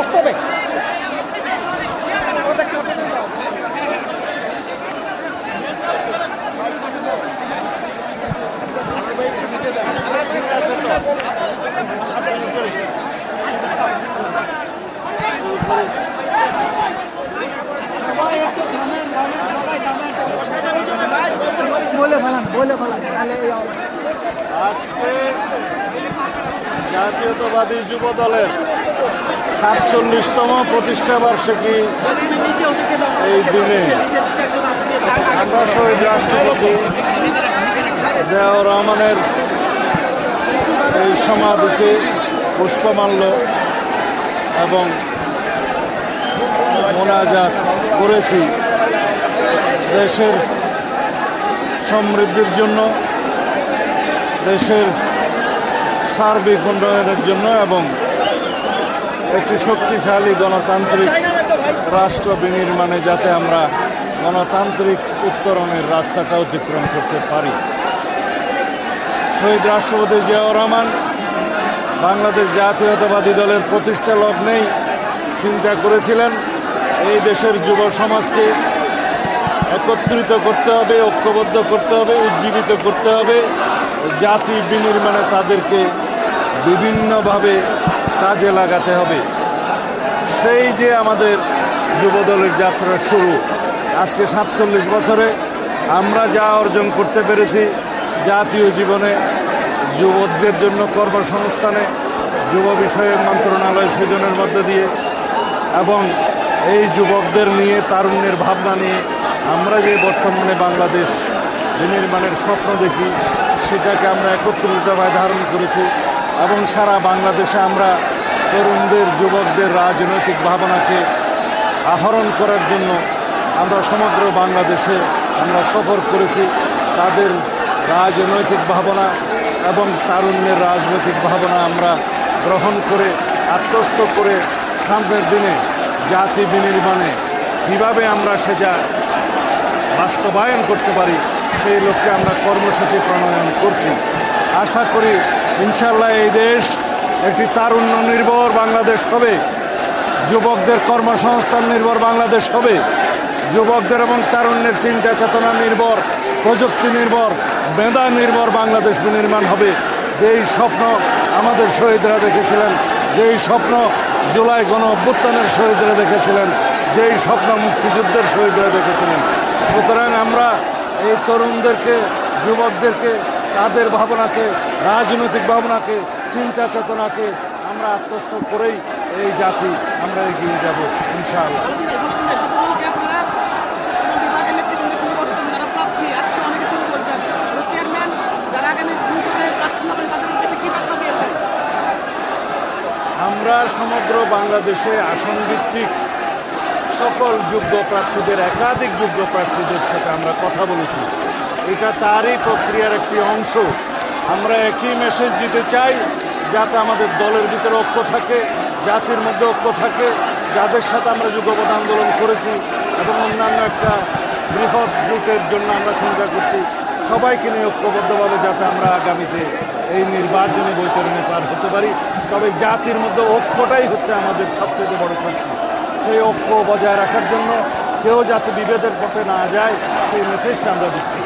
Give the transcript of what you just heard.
বাস্তবে বলে ফেলান বলে ফেলান। তাহলে আজকে জাতীয়তাবাদী যুব দলের সাতচল্লিশতম প্রতিষ্ঠা বার্ষিকী এই দিনে আমরা শহীদ রাষ্ট্রপতি জিয়াউর রহমানের এই সমাধিতে পুষ্পমাল্য এবং মোনাজাত করেছি। দেশের সমৃদ্ধির জন্য, দেশের সার্বিক উন্নয়নের জন্য এবং একটি শক্তিশালী গণতান্ত্রিক রাষ্ট্র বিনির্মাণে যাতে আমরা গণতান্ত্রিক উত্তরণের রাস্তাটা অতিক্রম করতে পারি। শহীদ রাষ্ট্রপতি জিয়াউর রহমান, বাংলাদেশ জাতীয়তাবাদী দলের প্রতিষ্ঠা লগ্নেই চিন্তা করেছিলেন, এই দেশের যুব সমাজকে একত্রিত করতে হবে, ঐক্যবদ্ধ করতে হবে, উজ্জীবিত করতে হবে, জাতি বিনির্মাণে তাদেরকে বিভিন্নভাবে কাজে লাগাতে হবে। সেই যে আমাদের যুবদলের যাত্রা শুরু, আজকে সাতচল্লিশ বছরে আমরা যা অর্জন করতে পেরেছি জাতীয় জীবনে, যুবকদের জন্য কর্মসংস্থানে, যুব বিষয়ক মন্ত্রণালয় সৃজনের মধ্য দিয়ে এবং এই যুবকদের নিয়ে তারুণ্যের ভাবনা নিয়ে আমরা যে বর্তমানে বাংলাদেশ বিনির্মাণের স্বপ্ন দেখি, সেটাকে আমরা একত্রিতভাবে ধারণ করেছি। এবং সারা বাংলাদেশে আমরা তরুণদের, যুবকদের রাজনৈতিক ভাবনাকে আহরণ করার জন্য আমরা সমগ্র বাংলাদেশে আমরা সফর করেছি। তাদের রাজনৈতিক ভাবনা এবং তারুণ্যের রাজনৈতিক ভাবনা আমরা গ্রহণ করে, আত্মস্থ করে সামনের দিনে জাতি বিনির্মাণে কীভাবে আমরা সেটা বাস্তবায়ন করতে পারি, সেই লক্ষ্যে আমরা কর্মসূচি প্রণয়ন করছি। আশা করি ইনশাল্লাহ এই দেশ একটি তারুণ্য নির্ভর বাংলাদেশ হবে। যুবকদের কর্মসংস্থান নির্ভর বাংলাদেশ হবে। যুবকদের এবং তারুণ্যের চিন্তা চেতনা নির্ভর, প্রযুক্তি নির্ভর, মেধা নির্ভর বাংলাদেশ বিনির্মাণ হবে। যেই স্বপ্ন আমাদের শহীদরা দেখেছিলেন, যেই স্বপ্ন জুলাই গণ অভ্যুত্থানের শহীদরা দেখেছিলেন, যেই স্বপ্ন মুক্তিযুদ্ধের শহীদরা দেখেছিলেন। সুতরাং আমরা এই তরুণদেরকে, যুবকদেরকে তাদের ভাবনাকে, রাজনৈতিক ভাবনাকে, চিন্তা চেতনাকে আমরা আত্মস্থ করেই এই জাতি আমরা এগিয়ে যাব, ইনশাআল্লাহ। আমরা সমগ্র বাংলাদেশে আসন ভিত্তিক সকল যোগ্য প্রার্থীদের, একাধিক যোগ্য প্রার্থীদের সাথে আমরা কথা বলেছি। এটা তারই প্রক্রিয়ার একটি অংশ। আমরা একই মেসেজ দিতে চাই, যাতে আমাদের দলের ভিতরে ঐক্য থাকে, জাতির মধ্যে ঐক্য থাকে, যাদের সাথে আমরা যুগপথ আন্দোলন করেছি এবং অন্যান্য একটা বৃহৎ জোটের জন্য আমরা চিন্তা করছি। সবাইকে নিয়ে ঐক্যবদ্ধভাবে যাতে আমরা আগামীতে এই নির্বাচনী বৈতরণে পার হতে পারি। তবে জাতির মধ্যে ঐক্যটাই হচ্ছে আমাদের সবচেয়ে বড় শক্তি। সেই ঐক্য বজায় রাখার জন্য কেউ যাতে বিভেদের পথে না যায়, সেই মেসেজটা আমরা দিচ্ছি।